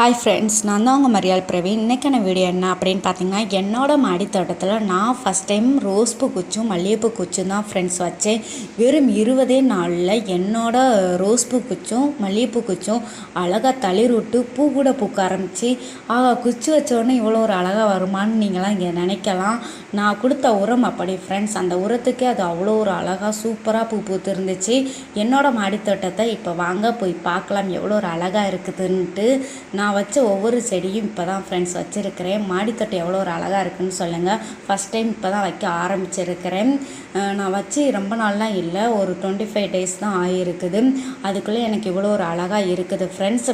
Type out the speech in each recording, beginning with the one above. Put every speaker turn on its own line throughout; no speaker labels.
Hi friends நான் தான் உங்கள் மரியாள் பிரவீன். இன்றைக்கான வீடியோ என்ன அப்படின்னு பார்த்தீங்கன்னா என்னோடய மாடித்தோட்டத்தில் நான் ஃபஸ்ட் டைம் ரோஸ் பூ குச்சும் மல்லிகைப்பூ குச்சும் தான் ஃப்ரெண்ட்ஸ் வச்சேன். வெறும் இருபதே நாளில் என்னோடய ரோஸ் பூ குச்சும் மல்லிகைப்பூ குச்சும் அழகாக தளிர் விட்டு பூ கூட பூக்க ஆரம்பிச்சு ஆகா குச்சி வச்சோடனே இவ்வளோ ஒரு அழகாக வருமானு நீங்களாம் இங்கே நினைக்கலாம். நான் கொடுத்த உரம் அப்படி ஃப்ரெண்ட்ஸ் அந்த உரத்துக்கே அது அவ்வளோ ஒரு அழகாக சூப்பராக பூ பூத்து இருந்துச்சு என்னோடய மாடி தோட்டத்தை இப்போ வாங்க போய் பார்க்கலாம் எவ்வளோ ஒரு அழகாக இருக்குதுன்ட்டு நான் நான் வச்ச ஒவ்வொரு செடியும் இப்போ தான் ஃப்ரெண்ட்ஸ் வச்சுருக்கிறேன். மாடித்தோட்டம் எவ்வளோ ஒரு அழகாக இருக்குன்னு சொல்லுங்கள் ஃபஸ்ட் டைம் இப்போ தான் வைக்க ஆரம்பிச்சிருக்கிறேன். நான் வச்சு ரொம்ப நாள்லாம் இல்லை. ஒரு டுவெண்ட்டி ஃபைவ் டேஸ் தான் ஆகிருக்குது அதுக்குள்ளே எனக்கு இவ்வளோ ஒரு அழகாக இருக்குது ஃப்ரெண்ட்ஸ்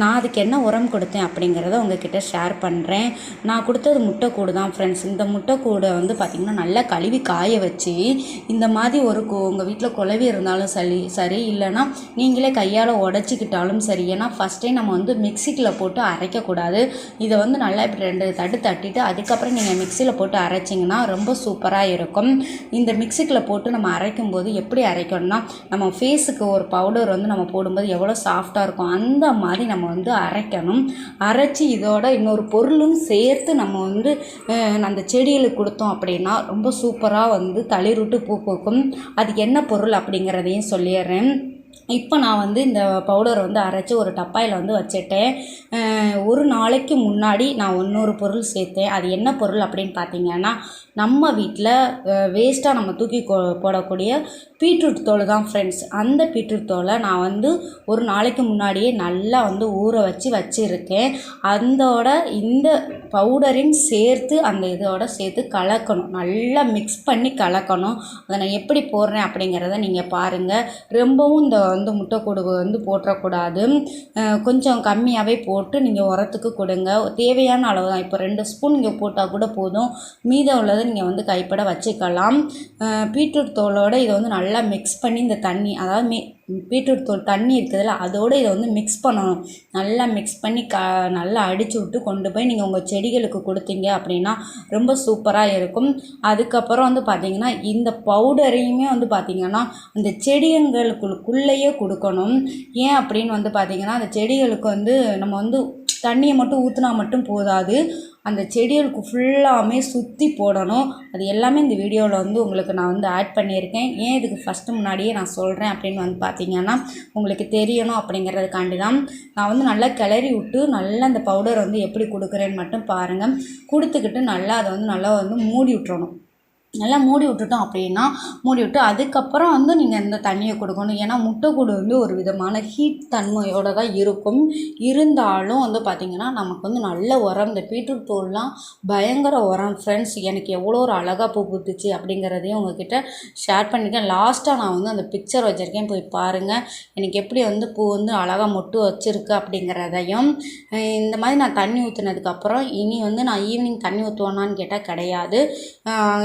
நான் அதுக்கு என்ன உரம் கொடுத்தேன் அப்படிங்கிறத உங்ககிட்ட ஷேர் பண்ணுறேன் நான் கொடுத்தது முட்டைக்கூடு தான் ஃப்ரெண்ட்ஸ் இந்த முட்டைக்கூடை வந்து பார்த்திங்கன்னா நல்லா கழுவி காய வச்சு இந்த மாதிரி ஒரு உங்கள் வீட்டில் குழவி இருந்தாலும் சரி சரி இல்லைன்னா நீங்களே கையால் உடச்சிக்கிட்டாலும் சரி. ஏன்னா ஃபஸ்ட்டே நம்ம வந்து மிக்சிக்கு மிக்சியில் போட்டு அரைக்கக்கூடாது. இதை வந்து நல்லா இப்படி ரெண்டு தட்டு தட்டிட்டு அதுக்கப்புறம் நீங்கள் மிக்சியில் போட்டு அரைச்சிங்கன்னா ரொம்ப சூப்பராக இருக்கும். இந்த மிக்சிக்கில் போட்டு நம்ம அரைக்கும் போது எப்படி அரைக்கணும்னா நம்ம ஃபேஸுக்கு ஒரு பவுடர் வந்து நம்ம போடும்போது எவ்வளோ சாஃப்டாக இருக்கும் அந்த மாதிரி நம்ம வந்து அரைக்கணும். அரைச்சி இதோட இன்னொரு பொருளும் சேர்த்து நம்ம வந்து அந்த செடிகளுக்கு கொடுத்தோம் அப்படின்னா ரொம்ப சூப்பராக வந்து தளிர்விட்டு பூ பூக்கும். அதுக்கு என்ன பொருள் அப்படிங்கிறதையும் சொல்லிடுறேன். இப்போ நான் வந்து இந்த பவுடரை வந்து அரைச்சி ஒரு டப்பாயில் வந்து வச்சுட்டேன். ஒரு நாளைக்கு முன்னாடி நான் இன்னொரு பொருள் சேர்த்தேன். அது என்ன பொருள் அப்படின்னு பார்த்தீங்கன்னா நம்ம வீட்டில் வேஸ்ட்டாக நம்ம தூக்கி போடக்கூடிய பீட்ரூட் தோல் தான் ஃப்ரெண்ட்ஸ் அந்த பீட்ரூட் தோலை நான் வந்து ஒரு நாளைக்கு முன்னாடியே நல்லா வந்து ஊற வச்சு வச்சுருக்கேன். அதோட இந்த பவுடரையும் சேர்த்து அந்த இதோட சேர்த்து கலக்கணும். நல்லா மிக்ஸ் பண்ணி கலக்கணும். அதை நான் எப்படி போடுறேன் அப்படிங்கிறத நீங்கள் பாருங்கள் ரொம்பவும் இந்த வந்து முட்டைக்கூடு வந்து போட்டுறக்கூடாது கொஞ்சம் கம்மியாகவே போட்டு நீங்கள் உரத்துக்கு கொடுங்க. தேவையான அளவு தான். இப்போ ரெண்டு ஸ்பூன் நீங்கள் போட்டால் கூட போதும். மீதம் உள்ளதை நீங்கள் வந்து கைப்பட வச்சுக்கலாம். பீட்ரூட் தோலோடு இதை வந்து நல்லா மிக்ஸ் பண்ணி இந்த தண்ணி அதாவது மே பீட்ரூட் தோல் தண்ணி இருக்குதுல்ல அதோடு இதை வந்து மிக்ஸ் பண்ணணும். நல்லா மிக்ஸ் பண்ணி க நல்லா அடித்து விட்டு கொண்டு போய் நீங்கள் உங்கள் செடிகளுக்கு கொடுத்தீங்க அப்படின்னா ரொம்ப சூப்பராக இருக்கும். அதுக்கப்புறம் வந்து பார்த்திங்கன்னா இந்த பவுடரையுமே வந்து பார்த்திங்கன்னா அந்த செடிகளுக்குள்ளேயே கொடுக்கணும். ஏன் அப்படின்னு வந்து பார்த்திங்கன்னா அந்த செடிகளுக்கு வந்து நம்ம வந்து தண்ணியை மட்டும் ஊற்றினா மட்டும் போதாது. அந்த செடிகளுக்கு ஃபுல்லாமே சுற்றி போடணும். அது எல்லாமே இந்த வீடியோவில் வந்து உங்களுக்கு நான் வந்து ஆட் பண்ணியிருக்கேன். ஏன் இதுக்கு ஃபஸ்ட்டு முன்னாடியே நான் சொல்கிறேன் அப்படின்னு வந்து பார்த்தீங்கன்னா உங்களுக்கு தெரியணும் அப்படிங்கிறதுக்காண்டி தான் நான் வந்து நல்லா கிளறி விட்டு நல்லா அந்த பவுடர் வந்து எப்படி கொடுக்குறேன்னு மட்டும் பாருங்கள் கொடுத்துக்கிட்டு நல்லா அதை வந்து நல்லா வந்து மூடி விட்டுறணும். நல்லா மூடி விட்டுட்டோம் அப்படின்னா மூடி விட்டு அதுக்கப்புறம் வந்து நீங்கள் இந்த தண்ணியை கொடுக்கணும். ஏன்னா முட்டைக்கூடு வந்து ஒரு விதமான ஹீட் தன்மையோடு தான் இருக்கும். இருந்தாலும் வந்து பார்த்திங்கன்னா நமக்கு வந்து நல்ல உரம் இந்த பீட்ரூட் தோல்லாம் பயங்கர உரம் ஃப்ரெண்ட்ஸ் எனக்கு எவ்வளோ ஒரு அழகாக பூ பூத்துச்சு அப்படிங்கிறதையும் உங்ககிட்ட ஷேர் பண்ணியிருக்கேன் லாஸ்ட்டாக நான் வந்து அந்த பிக்சர் வச்சுருக்கேன். போய் பாருங்கள் எனக்கு எப்படி வந்து பூ வந்து அழகாக மொட்டு வச்சுருக்கு அப்படிங்கிறதையும். இந்த மாதிரி நான் தண்ணி ஊற்றுனதுக்கப்புறம் இனி வந்து நான் ஈவினிங் தண்ணி ஊற்றுவேனான்னு கேட்டால் கிடையாது.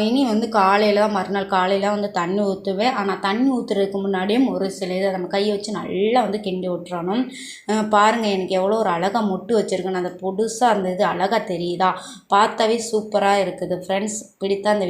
இனி வந்து வந்து காலையில் தான் மறுநாள் காலையில் வந்து தண்ணி ஊற்றுவேன் ஆனால் தண்ணி ஊற்றுறதுக்கு முன்னாடியும் ஒரு சில இதை நம்ம கையை வச்சு நல்லா வந்து கிண்டி விட்டுறணும். பாருங்கள் எனக்கு எவ்வளோ ஒரு அழகாக மொட்டு வச்சுருக்கேன். அந்த புதுசாக அந்த இது அழகாக தெரியுதா? பார்த்தாவே சூப்பராக இருக்குது. ஃப்ரெண்ட்ஸ் பிடித்த அந்த